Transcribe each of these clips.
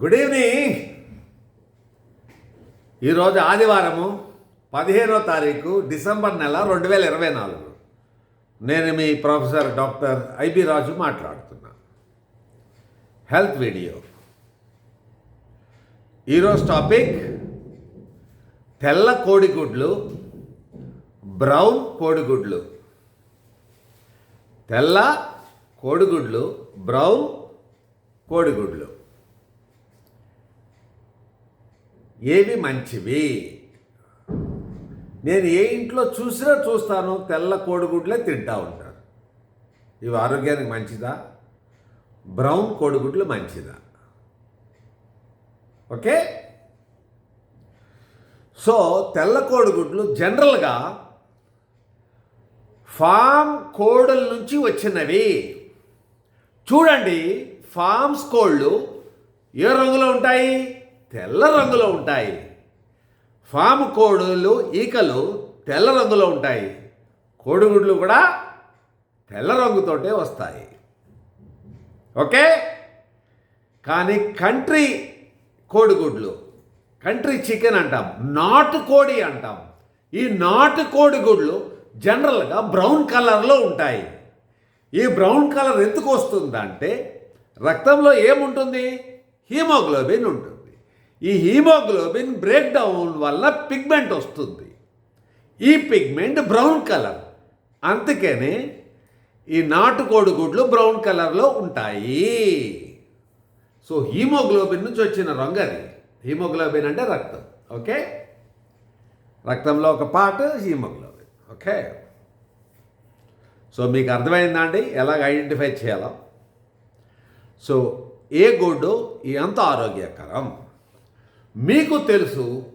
Good evening ఈరోజు ఆదివారము పదిహేనో తారీఖు డిసెంబర్ నెల రెండు వేల ఇరవై నాలుగు. నేను మీ ప్రొఫెసర్ డాక్టర్ ఐబి రాజు మాట్లాడుతున్నా. Health video. ఈరోజు టాపిక్ తెల్ల కోడిగుడ్లు బ్రౌన్ కోడిగుడ్లు. తెల్ల కోడిగుడ్లు బ్రౌన్ కోడిగుడ్లు. ఏవి మంచివి? నేను ఏ ఇంట్లో చూసినా చూస్తాను తెల్ల కోడిగుడ్లే తింటా ఉంటారు. ఇవి ఆరోగ్యానికి మంచిదా? బ్రౌన్ కోడిగుడ్లు మంచిదా? ఓకే? సో తెల్ల కోడిగుడ్లు జనరల్గా ఫామ్ కోడల నుంచి వచ్చినవి. చూడండి ఫామ్స్ కోళ్ళు ఏ రంగులో ఉంటాయి? తెల్ల రంగులో ఉంటాయి. ఫామ్ కోడులు ఈకలు తెల్ల రంగులో ఉంటాయి. కోడిగుడ్లు కూడా తెల్ల రంగుతోటే వస్తాయి. ఓకే? కానీ కంట్రీ కోడిగుడ్లు కంట్రీ చికెన్ అంటాం నాటు కోడి అంటాం. ఈ నాటు కోడిగుడ్లు జనరల్గా బ్రౌన్ కలర్లో ఉంటాయి. ఈ బ్రౌన్ కలర్ ఎందుకు వస్తుందంటే రక్తంలో ఏముంటుంది? హీమోగ్లోబిన్ ఉంటుంది. ఈ హీమోగ్లోబిన్ బ్రేక్ డౌన్ వల్ల పిగ్మెంట్ వస్తుంది. ఈ పిగ్మెంట్ బ్రౌన్ కలర్. అందుకనే ఈ నాటుకోడి గుడ్లు బ్రౌన్ కలర్లో ఉంటాయి. సో హీమోగ్లోబిన్ నుంచి వచ్చిన రంగు అది. హీమోగ్లోబిన్ అంటే రక్తం. ఓకే? రక్తంలో ఒక పార్ట్ హీమోగ్లోబిన్. ఓకే? సో మీకు అర్థమైందా అండి? ఎలాగ ఐడెంటిఫై చేయాలో? సో ఏ గుడ్డు ఎంత ఆరోగ్యకరం? మీకు తెలుసు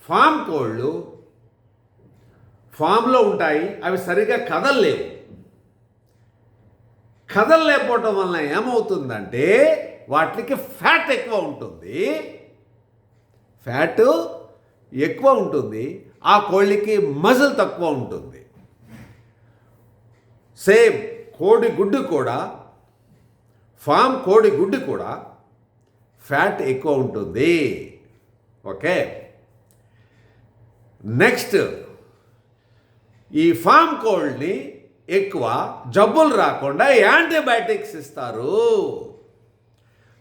ఫామ్ కోళ్ళు ఫామ్లో ఉంటాయి అవి సరిగా కదలలేవు. కదలలేకపోవటం వలన ఏమవుతుందంటే వాటికి ఫ్యాట్ ఎక్కువ ఉంటుంది. ఫ్యాట్ ఎక్కువ ఉంటుంది. ఆ కోళ్ళకి మజిల్ తక్కువ ఉంటుంది. సేమ్ కోడి గుడ్డు కూడా ఫామ్ కోడి గుడ్డు కూడా ఫ్యాట్ ఎక్కువ ఉంటుంది. ఓకే. నెక్స్ట్ ఈ ఫామ్ కోల్డ్ని ఎక్కువ జబ్బులు రాకుండా యాంటీబయాటిక్స్ ఇస్తారు.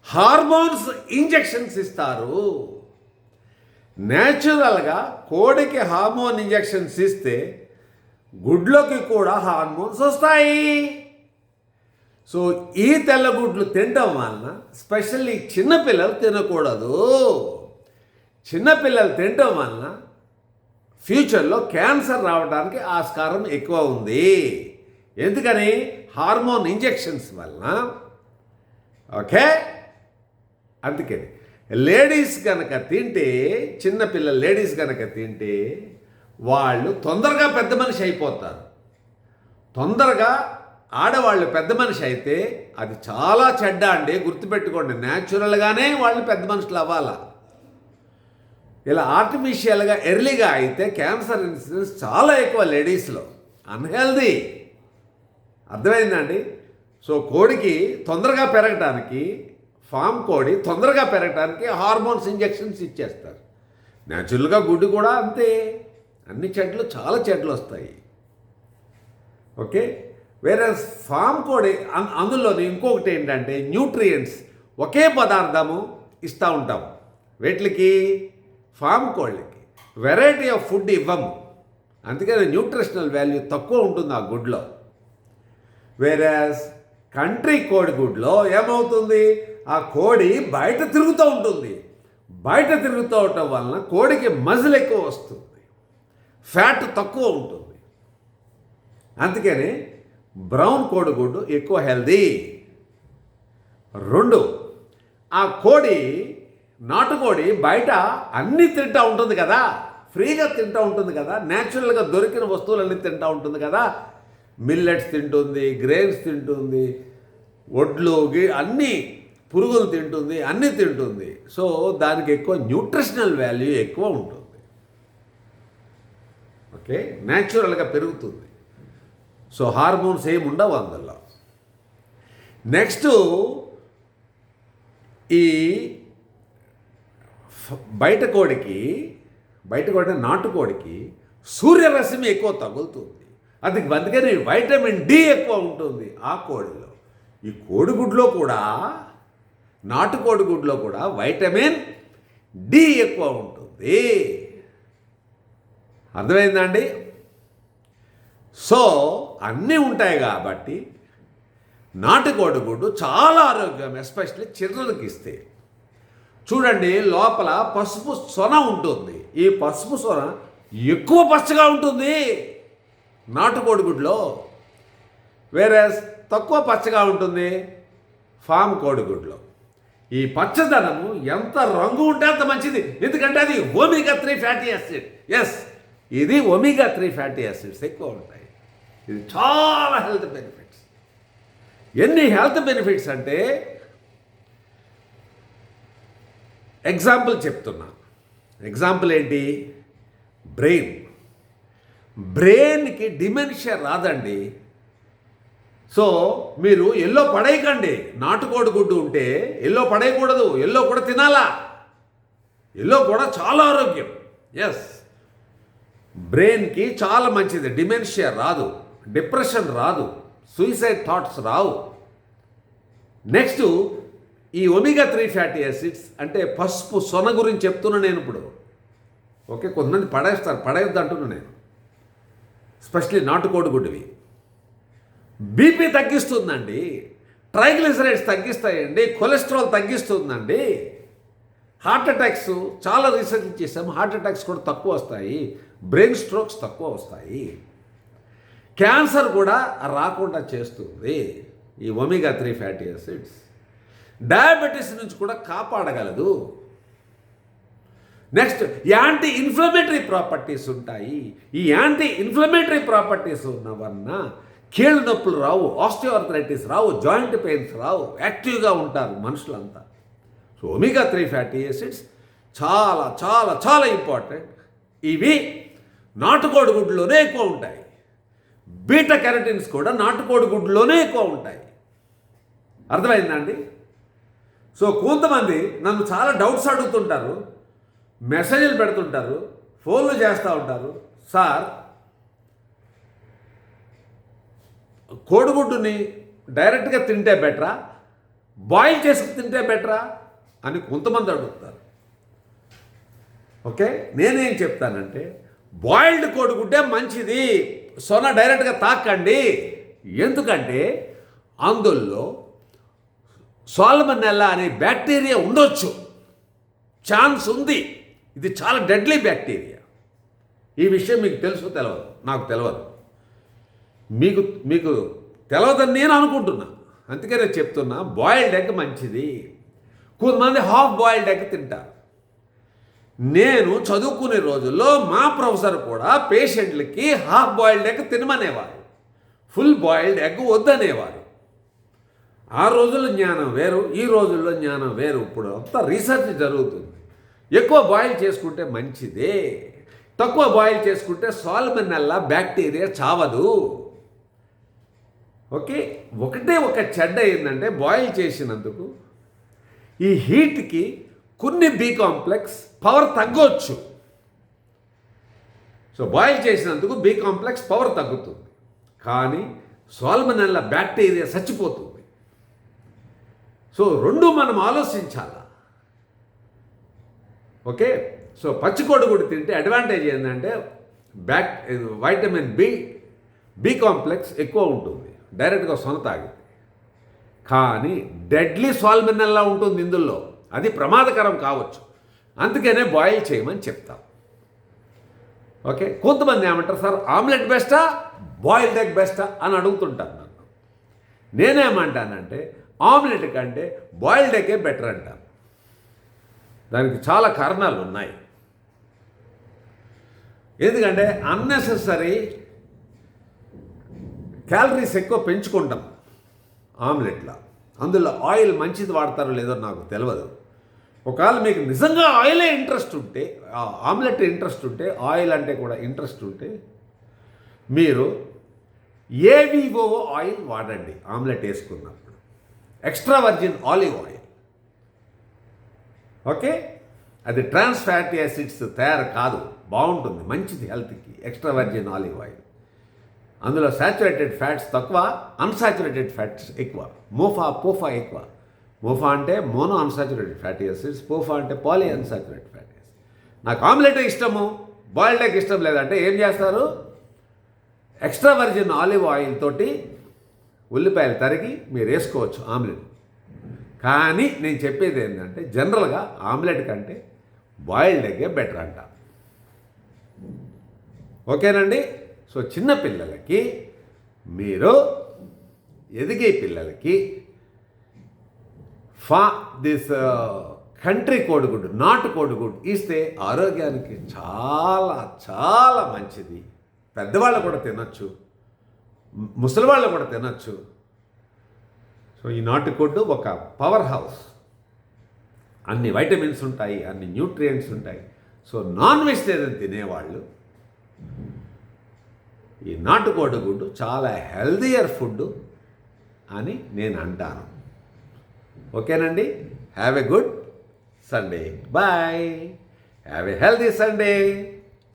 హార్మోన్స్ ఇంజెక్షన్స్ ఇస్తారు. న్యాచురల్గా కోడికి హార్మోన్ ఇంజెక్షన్స్ ఇస్తే గుడ్లోకి కూడా హార్మోన్స్ వస్తాయి. సో ఈ తెల్లగుడ్లు తినడం వలన స్పెషల్లీ చిన్నపిల్లలు తినకూడదు. చిన్నపిల్లలు తినడం వలన ఫ్యూచర్లో క్యాన్సర్ రావడానికి ఆస్కారం ఎక్కువ ఉంది. ఎందుకని? హార్మోన్ ఇంజెక్షన్స్ వలన. ఓకే? అందుకని లేడీస్ కనుక తింటే చిన్నపిల్ల లేడీస్ కనుక తింటే వాళ్ళు తొందరగా పెద్ద మనిషి అయిపోతారు. తొందరగా ఆడవాళ్ళు పెద్ద మనిషి అయితే అది చాలా చెడ్డ అండి. గుర్తుపెట్టుకోండి. న్యాచురల్గానే వాళ్ళు పెద్ద మనుషులు అవ్వాలా? ఇలా ఆర్టిఫిషియల్గా ఎర్లీగా అయితే క్యాన్సర్ ఇన్సిడెన్స్ చాలా ఎక్కువ లేడీస్లో. అన్హెల్దీ. అర్థమైందండి? సో కోడికి తొందరగా పెరగటానికి ఫామ్ కోడి తొందరగా పెరగటానికి హార్మోన్స్ ఇంజెక్షన్స్ ఇచ్చేస్తారు. న్యాచురల్గా గుడ్డు కూడా అంతే. అన్ని చెట్లు చాలా చెట్లు వస్తాయి. ఓకే? వేరే ఫామ్ కోడి అందులోని ఇంకొకటి ఏంటంటే న్యూట్రియంట్స్ ఒకే పదార్థము ఇస్తూ ఉంటాం. వీటికి ఫామ్ కోళ్ళకి వెరైటీ ఆఫ్ ఫుడ్ ఇవ్వము. అందుకని న్యూట్రిషనల్ వాల్యూ తక్కువ ఉంటుంది ఆ గుడ్లో. వేరేస్ కంట్రీ కోడి గుడ్లో ఏమవుతుంది? ఆ కోడి బయట తిరుగుతూ ఉంటుంది. బయట తిరుగుతూ ఉండటం వలన కోడికి మజిల్ ఎక్కువ వస్తుంది. ఫ్యాట్ తక్కువ ఉంటుంది. అందుకని బ్రౌన్ కోడిగుడ్డు ఎక్కువ హెల్దీ. రెండు ఆ కోడి నాటుకోడి బయట అన్నీ తింటూ ఉంటుంది కదా. ఫ్రీగా తింటూ ఉంటుంది కదా. న్యాచురల్గా దొరికిన వస్తువులన్నీ తింటూ ఉంటుంది కదా. మిల్లెట్స్ తింటుంది గ్రెయిన్స్ తింటుంది వడ్లు అన్నీ పురుగులు తింటుంది అన్నీ తింటుంది. సో దానికి ఎక్కువ న్యూట్రిషనల్ వాల్యూ ఎక్కువ ఉంటుంది. ఓకే? న్యాచురల్గా పెరుగుతుంది. సో హార్మోన్స్ ఏమి ఉండవు అందులో నెక్స్ట్ ఈ బయట కోడికి బయట కోడి నాటుకోడికి సూర్యరశ్మి ఎక్కువ తగులుతుంది. అది అందుకని వైటమిన్ డి ఎక్కువ ఉంటుంది ఆ కోడిలో. ఈ కోడిగుడ్లో కూడా నాటుకోడి గుడ్లో కూడా వైటమిన్ డి ఎక్కువ ఉంటుంది. అర్థమైందండి సో అన్నీ ఉంటాయి కాబట్టి నాటుకోడి గుడ్డు చాలా ఆరోగ్యం ఎస్పెషల్లీ చిరులకు ఇస్తే. చూడండి లోపల పసుపు సొన ఉంటుంది. ఈ పసుపు సొన ఎక్కువ పచ్చగా ఉంటుంది నాటుకోడి గుడ్లో వేరే తక్కువ పచ్చగా ఉంటుంది ఫామ్ కోడిగుడ్లో ఈ పచ్చదనము ఎంత రంగు ఉంటే అంత మంచిది. ఎందుకంటే అది omega three fatty acid yes ఇది ఒమిగా త్రీ ఫ్యాటీ యాసిడ్స్ ఎక్కువ ఉంటాయి. ఇది చాలా హెల్త్ బెనిఫిట్స్. ఎన్ని హెల్త్ బెనిఫిట్స్ అంటే ఎగ్జాంపుల్ చెప్తున్నా. ఎగ్జాంపుల్ ఏంటి? బ్రెయిన్. బ్రెయిన్కి డిమెన్షియా రాదండి. సో మీరు ఎల్లో పడేయకండి. నాటుకోడి గుడ్డు ఉంటే ఎల్లో పడేయకూడదు. ఎల్లో కూడా తినాలా? ఎల్లో కూడా చాలా ఆరోగ్యం. ఎస్ బ్రెయిన్కి చాలా మంచిది. డిమెన్షియా రాదు. డిప్రెషన్ రాదు సూసైడ్ థాట్స్ రావు. నెక్స్ట్ ఈ ఒమిగా త్రీ ఫ్యాటీ యాసిడ్స్ అంటే పసుపు సొన గురించి చెప్తున్నా నేను ఇప్పుడు. ఓకే కొంతమంది పడేస్తారు పడేయద్దు అంటున్నా నేను. స్పెషలీ నాటుకోడి గుడ్డివి. బీపీ తగ్గిస్తుందండి ట్రైగ్లిసరైడ్స్ తగ్గిస్తాయండి కొలెస్ట్రాల్ తగ్గిస్తుందండి. హార్ట్ అటాక్స్ చాలా రీసెర్చ్ చేసాం హార్ట్ అటాక్స్ కూడా తక్కువ వస్తాయి బ్రెయిన్ స్ట్రోక్స్ తక్కువ వస్తాయి. క్యాన్సర్ కూడా రాకుండా చేస్తుంది. ఈ omega three fatty acids. Diabetes నుంచి కూడా కాపాడగలదు. నెక్స్ట్ యాంటీ ఇన్ఫ్లమేటరీ ప్రాపర్టీస్ ఉంటాయి. ఈ యాంటీ ఇన్ఫ్లమేటరీ ప్రాపర్టీస్ ఉన్న వలన కీళ్ళ నొప్పులు రావు ఆస్టియోఆర్థరైటిస్ రావు జాయింట్ పెయిన్స్ రావు యాక్టివ్గా ఉంటారు మనుషులంతా. So omega three fatty acids చాలా చాలా చాలా ఇంపార్టెంట్. ఇవి నాటుకోడి గుడ్లోనే ఎక్కువ ఉంటాయి. బీటా కెరటిన్స్ కూడా నాటుకోడి గుడ్లోనే ఎక్కువ ఉంటాయి. అర్థమైందండి సో కొంతమంది నన్ను చాలా డౌట్స్ అడుగుతుంటారు మెసేజ్లు పెడుతుంటారు ఫోన్లు చేస్తూ ఉంటారు. సార్ కోడిగుడ్డుని డైరెక్ట్గా తింటే బెటరా? బాయిల్ చేసి తింటే బెటరా? అని కొంతమంది అడుగుతారు. ఓకే? నేనేం చెప్తానంటే బాయిల్డ్ కోడిగుడ్డే మంచిది. సొన డైరెక్ట్గా తాకండి. ఎందుకంటే అందులో సోల్మనెల్లా అనే బ్యాక్టీరియా ఉండొచ్చు. ఛాన్స్ ఉంది. ఇది చాలా డెడ్లీ బ్యాక్టీరియా ఈ విషయం మీకు తెలుసు తెలియదు నాకు తెలియదు మీకు మీకు తెలియదని నేను అనుకుంటున్నా. అందుకే నేను చెప్తున్నా బాయిల్డ్ ఎగ్ మంచిది. కొంతమంది హాఫ్ బాయిల్డ్ ఎగ్ తింటారు. నేను చదువుకునే రోజుల్లో మా ప్రొఫెసర్ కూడా పేషెంట్లకి హాఫ్ బాయిల్డ్ ఎగ్ తినమనేవారు. ఫుల్ బాయిల్డ్ ఎగ్ వద్దనేవారు. ఆ రోజుల్లో జ్ఞానం వేరు ఈ రోజుల్లో జ్ఞానం వేరు. ఇప్పుడు అంతా రీసెర్చ్ జరుగుతుంది. ఎక్కువ బాయిల్ చేసుకుంటే మంచిదే. తక్కువ బాయిల్ చేసుకుంటే సాల్మనల్లా బ్యాక్టీరియా చావదు. ఓకే? ఒకటే ఒక చెడ్డ ఏంటంటే బాయిల్ చేసినందుకు ఈ హీట్కి కొన్ని బీ కాంప్లెక్స్ పవర్ తగ్గొచ్చు. సో బాయిల్ చేసినందుకు బి కాంప్లెక్స్ పవర్ తగ్గుతుంది. కానీ సాల్మనల్లా బ్యాక్టీరియా చచ్చిపోతుంది. సో రెండు మనం ఆలోచించాల? ఓకే? సో పచ్చికోడి కూడా తింటే అడ్వాంటేజ్ ఏంటంటే back vitamin B B complex ఎక్కువ ఉంటుంది. డైరెక్ట్గా సొన తాగింది కానీ డెడ్లీ సాల్మినల్లా ఉంటుంది ఇందులో. అది ప్రమాదకరం కావచ్చు. అందుకనే బాయిల్ చేయమని చెప్తాం. ఓకే కొంతమంది ఏమంటారు సార్ ఆమ్లెట్ బెస్టా బాయిల్డ్ ఎగ్ బెస్టా? అని అడుగుతుంటాను నన్ను. నేనేమంటానంటే ఆమ్లెట్ కంటే బాయిల్డ్ ఎగ్గే బెటర్ అంటాను దానికి చాలా కారణాలు ఉన్నాయి. ఎందుకంటే అన్నెసెసరీ క్యాలరీస్ ఎక్కువ పెంచుకుంటాం ఆమ్లెట్లో. అందులో ఆయిల్ మంచిది వాడతారో లేదో నాకు తెలియదు ఒకవేళ మీకు నిజంగా ఆయిలే ఇంట్రెస్ట్ ఉంటే ఆమ్లెట్ ఇంట్రెస్ట్ ఉంటే ఆయిల్ అంటే కూడా ఇంట్రెస్ట్ ఉంటే మీరు ఏవిఓ ఆయిల్ వాడండి ఆమ్లెట్ వేసుకున్నప్పుడు. Extra virgin olive oil. Okay? అది ట్రాన్స్ ఫ్యాటీ యాసిడ్స్ తయారు కాదు బాగుంటుంది మంచిది హెల్త్కి ఎక్స్ట్రా వర్జిన్ ఆలివ్ ఆయిల్. అందులో సాచురేటెడ్ ఫ్యాట్స్ తక్కువ అన్సాచురేటెడ్ ఫ్యాట్స్ ఎక్కువ మోఫా పోఫా ఎక్కువ. మోఫా అంటే mono unsaturated fatty acids PUFA అంటే పాలీ అన్సాచురేటెడ్ ఫ్యాటీ యాసిడ్స్. నాకు ఆమ్లెట్ ఇష్టము బాయిల్డ్ ఎగ్ ఇష్టం లేదంటే ఏం చేస్తారు? ఎక్స్ట్రా వర్జిన్ ఆలివ్ ఆయిల్ తోటి ఉల్లిపాయలు తరిగి మీరు వేసుకోవచ్చు ఆమ్లెట్. కానీ నేను చెప్పేది ఏంటంటే జనరల్గా ఆమ్లెట్ కంటే బాయిల్డ్ ఎగ్గే బెటర్ అంట. ఓకేనండి? సో చిన్న పిల్లలకి మీరు ఎదిగే పిల్లలకి ఫా దిస్ కంట్రీ కోడిగుడ్డు నాటు కోడిగుడ్డు ఇస్తే ఆరోగ్యానికి చాలా చాలా మంచిది. పెద్దవాళ్ళు కూడా తినొచ్చు. ముసలివాళ్ళు కూడా తినచ్చు. సో ఈ నాటుకోడ్డు ఒక పవర్ హౌస్. అన్ని వైటమిన్స్ ఉంటాయి అన్ని న్యూట్రియంట్స్ ఉంటాయి. సో నాన్ వెజిటేరియన్ తినేవాళ్ళు ఈ నాటుకోడి గుడ్డు చాలా హెల్దియర్ ఫుడ్ అని నేను అంటాను. ఓకేనండి? Have a good Sunday bye have a healthy Sunday